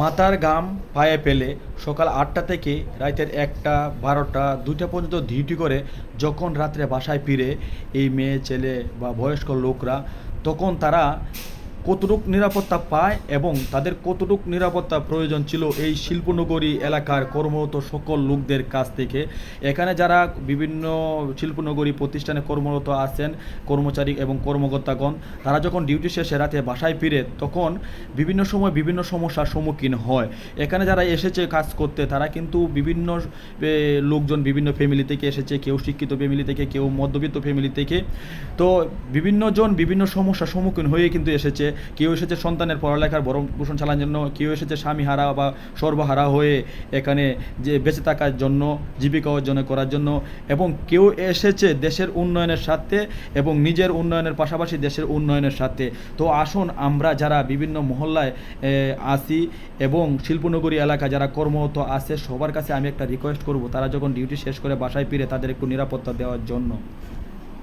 মাথার গাম পায়ে পেলে সকাল আটটা থেকে রাতের একটা, বারোটা, দুইটা পর্যন্ত ডিউটি করে যখন রাত্রে বাসায় ফিরে এই মেয়ে, ছেলে বা বয়স্ক লোকরা, তখন তারা কতটুক নিরাপত্তা পায় এবং তাদের কতটুক নিরাপত্তা প্রয়োজন ছিল এই শিল্পনগরী এলাকার কর্মরত সকল লোকদের কাছ থেকে। এখানে যারা বিভিন্ন শিল্পনগরী প্রতিষ্ঠানে কর্মরত আছেন, কর্মচারী এবং কর্মকর্তাগণ, তারা যখন ডিউটি শেষে রাতে বাসায় ফিরে, তখন বিভিন্ন সময় বিভিন্ন সমস্যার সম্মুখীন হয়। এখানে যারা এসেছে কাজ করতে, তারা কিন্তু বিভিন্ন লোকজন বিভিন্ন ফ্যামিলি থেকে এসেছে, কেউ শিক্ষিত ফ্যামিলি থেকে, কেউ মধ্যবিত্ত ফ্যামিলি থেকে। তো বিভিন্নজন বিভিন্ন সমস্যার সম্মুখীন হয়ে কিন্তু এসেছে। কেউ এসেছে সন্তানের পড়ালেখার ভরণ পোষণ চালানোর জন্য, কেউ এসেছে স্বামী হারা বা সর্বহারা হয়ে এখানে যে বেঁচে থাকার জন্য, জীবিকা অর্জন করার জন্য, এবং কেউ এসেছে দেশের উন্নয়নের সাথে এবং নিজের উন্নয়নের পাশাপাশি দেশের উন্নয়নের সাথে তো আসুন আমরা যারা বিভিন্ন মহল্লায় আসি এবং শিল্পনগরী এলাকা যারা কর্মরত আছে, সবার কাছে আমি একটা রিকোয়েস্ট করব, তারা যখন ডিউটি শেষ করে বাসায় ফিরে তাদের একটু নিরাপত্তা দেওয়ার জন্য।